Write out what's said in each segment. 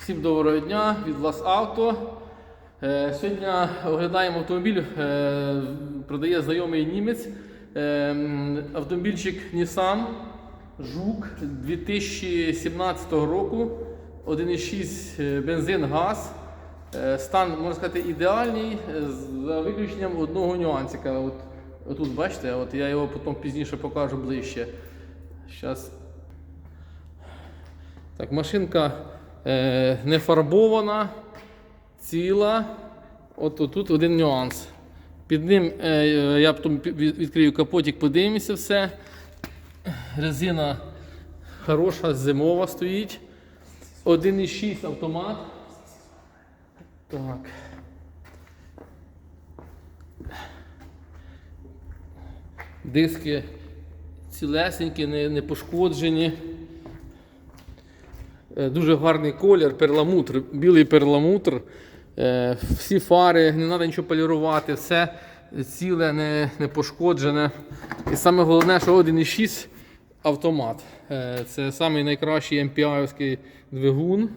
Всім доброго дня від Лас Авто. Е, Сьогодні оглядаємо автомобіль, е, продає знайомий німець. Е, Автомобільчик Nissan Жук 2017 року. 1,6 е, бензин, газ. Стан, можна сказати, ідеальний, за виключенням одного нюансика. От, отут бачите, от я його потім пізніше покажу ближче. Зараз так, машинка не фарбована, ціла. От тут один нюанс. Під ним е, я потім відкрию капотик, подивимося все. Резина хороша, зимова стоїть. 1,6 автомат. Так. Диски цілесенькі, не пошкоджені. Е, Дуже гарний колір, перламутр, білий перламутр. Е, Всі фари, не треба нічого полірувати, все ціле, не, не пошкоджене. І саме головне, що 1,6 автомат. Е, Це самий найкращий MPI-овський двигун.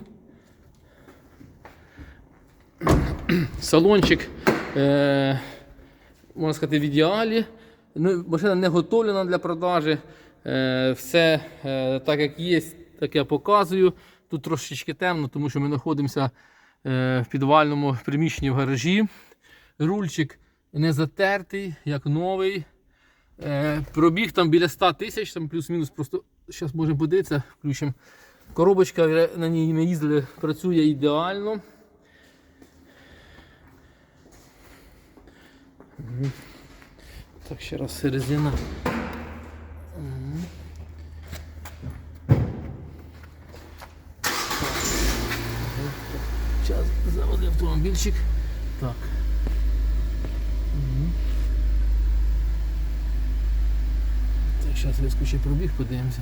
Салончик, можна сказати, в ідеалі. Ну, машина не готовлена для продажі. Все так, як є, так я показую. Тут трошечки темно, тому що ми знаходимося е, в підвальному приміщенні в гаражі. Рульчик не затертий, як новий. Е, пробіг там біля 100 тисяч, там плюс-мінус просто зараз можемо подивитися, включимо. Коробочка на ній ми їздили, працює ідеально. Так, ще раз резина. Зараз заводи автомобільчик. Так. Мгм. Так, зараз різко ще пробіг, подивимося.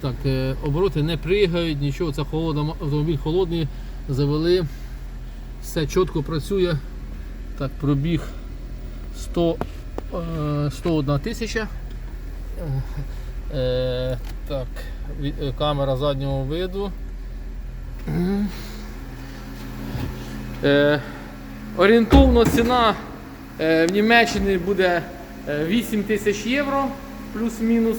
Так, е, обороти не пригають, нічого, це холодно, автомобіль холодний, завели. Все чітко працює. Так, пробіг 100, е, 101 тисяча. Е, е, так, е, камера заднього виду. Е, орієнтовно ціна е, в Німеччині буде е, 8 тисяч євро плюс-мінус.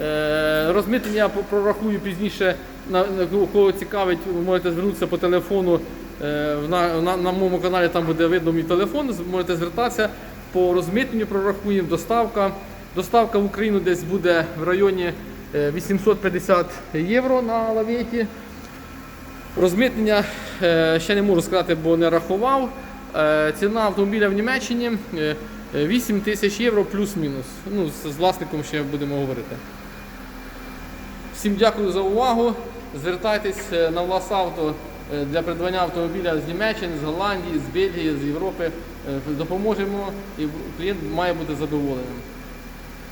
Е, розмитнення я прорахую пізніше. На кого- цікавить, ви можете звернутися по телефону. Е, на, на, на моєму каналі там буде видно мій телефон. Можете звертатися по розмитненню, прорахуємо доставка. Доставка в Україну десь буде в районі е, 850 євро на лаветі. Розмитнення е, ще не можу сказати, бо не рахував. Е, Ціна автомобіля в Німеччині е, е, 8 тисяч євро плюс-мінус. Ну, з, власником ще будемо говорити. Всім дякую за увагу. Звертайтесь на Власавто для придбання автомобіля з Німеччини, з Голландії, з Бельгії, з Європи. Допоможемо і клієнт має бути задоволеним.